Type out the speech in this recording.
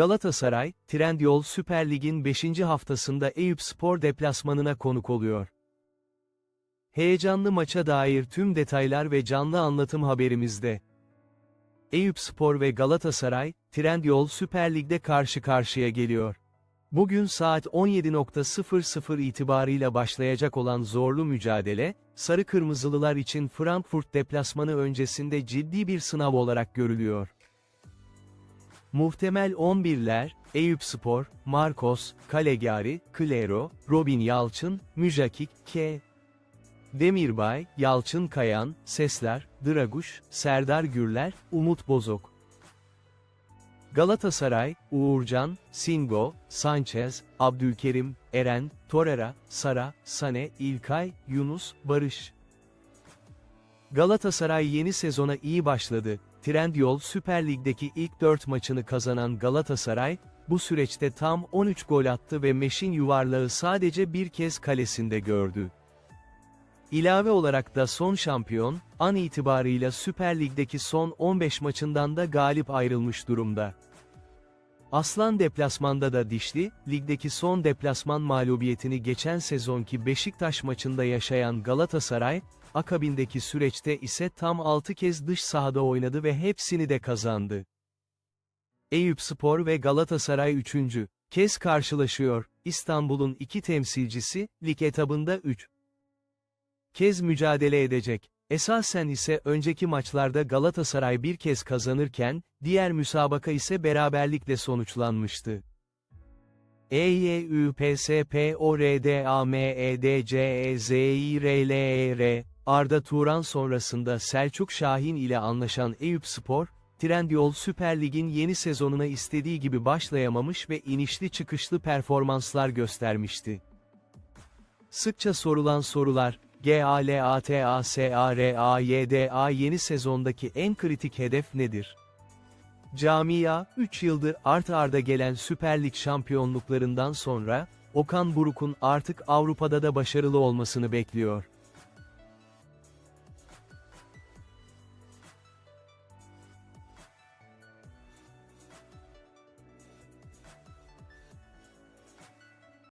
Galatasaray, Trendyol Süper Lig'in 5. haftasında Eyüp Spor deplasmanına konuk oluyor. Heyecanlı maça dair tüm detaylar ve canlı anlatım haberimizde. Eyüp Spor ve Galatasaray, Trendyol Süper Lig'de karşı karşıya geliyor. Bugün saat 17.00 itibarıyla başlayacak olan zorlu mücadele, Sarı Kırmızılılar için Frankfurt deplasmanı öncesinde ciddi bir sınav olarak görülüyor. Muhtemel 11'ler, Eyüp Spor, Marcos, Calegari, Klero, Robin Yalçın, Müjakik, K. Demirbay, Yalçın Kayan, Sesler, Draguş, Serdar Gürler, Umut Bozok. Galatasaray, Uğurcan, Singo, Sanchez, Abdülkerim, Eren, Torreira, Sara, Sane, İlkay, Yunus, Barış. Galatasaray yeni sezona iyi başladı. Trendyol Süper Lig'deki ilk 4 maçını kazanan Galatasaray, bu süreçte tam 13 gol attı ve Meşin yuvarlağı sadece bir kez kalesinde gördü. İlave olarak da son şampiyon, an itibarıyla Süper Lig'deki son 15 maçından da galip ayrılmış durumda. Aslan deplasmanda da dişli, ligdeki son deplasman mağlubiyetini geçen sezonki Beşiktaş maçında yaşayan Galatasaray, akabindeki süreçte ise tam 6 kez dış sahada oynadı ve hepsini de kazandı. Eyüp Spor ve Galatasaray 3. kez karşılaşıyor, İstanbul'un iki temsilcisi, lig etabında 3 kez mücadele edecek. Esasen ise önceki maçlarda Galatasaray bir kez kazanırken, diğer müsabaka ise beraberlikle sonuçlanmıştı. EYÜPSPORDAMEDCEZİRLER, Arda Turan sonrasında Selçuk Şahin ile anlaşan Eyüp Spor, Trendyol Süper Lig'in yeni sezonuna istediği gibi başlayamamış ve inişli çıkışlı performanslar göstermişti. Sıkça sorulan sorular, GALATASARAYDA yeni sezondaki en kritik hedef nedir? Camia, 3 yıldır art arda gelen Süper Lig şampiyonluklarından sonra, Okan Buruk'un artık Avrupa'da da başarılı olmasını bekliyor.